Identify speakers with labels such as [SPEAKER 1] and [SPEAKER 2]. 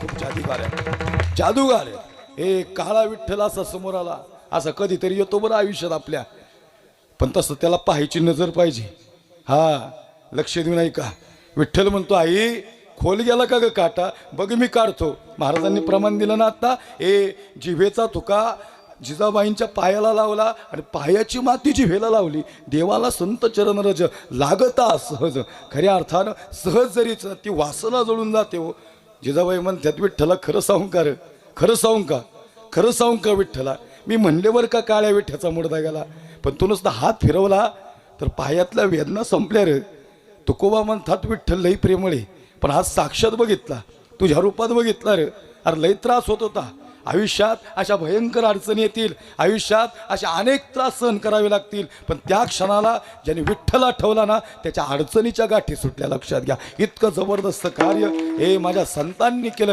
[SPEAKER 1] खूप जादूगार आहे. जादूगार आहे. हे काळा विठ्ठल असा समोर आला. असा कधीतरी येतो बरं आयुष्यात आपल्या. पण तसं त्याला पाहायची नजर पाहिजे. हा लक्ष देऊ नाही का? विठ्ठल म्हणतो आई खोल गेला का ग काटा? बघ मी काढतो. महाराजांनी प्रमाण दिलं ना आता. ए जिभेचा तुका जिजाबाईंच्या पायाला लावला आणि पायाची माती जिभेला लावली. देवाला संत चरण रज लागता सहज. खऱ्या अर्थानं सहज जरीच ती वासना जळून जाते हो जिजाबाई म्हणतात विठ्ठला खरं सांगू का रे? खरं सांगू का? खरं सांगू का विठ्ठला? मी म्हणलेवर का काळ्या विठ्ठ्याचा मुडदा गेला? पण तू नुसता हात फिरवला तर पायातल्या वेदना संपल्या रे. तुकोबा म्हणतात विठ्ठल लई प्रेमळे पण आज साक्षात बघितला. तुझ्या रूपात बघितला रे. अरे लई त्रास होत होता. आयुष्यात अशा भयंकर अडचणी येतील आयुष्यात अशा अनेक त्रास सहन करावे लागतील पण त्या क्षणाला ज्याने विठ्ठला ठेवला ना त्याच्या अडचणीच्या गाठी सुटल्या. लक्षात घ्या इतकं जबरदस्त कार्य हे माझ्या संतांनी केलं.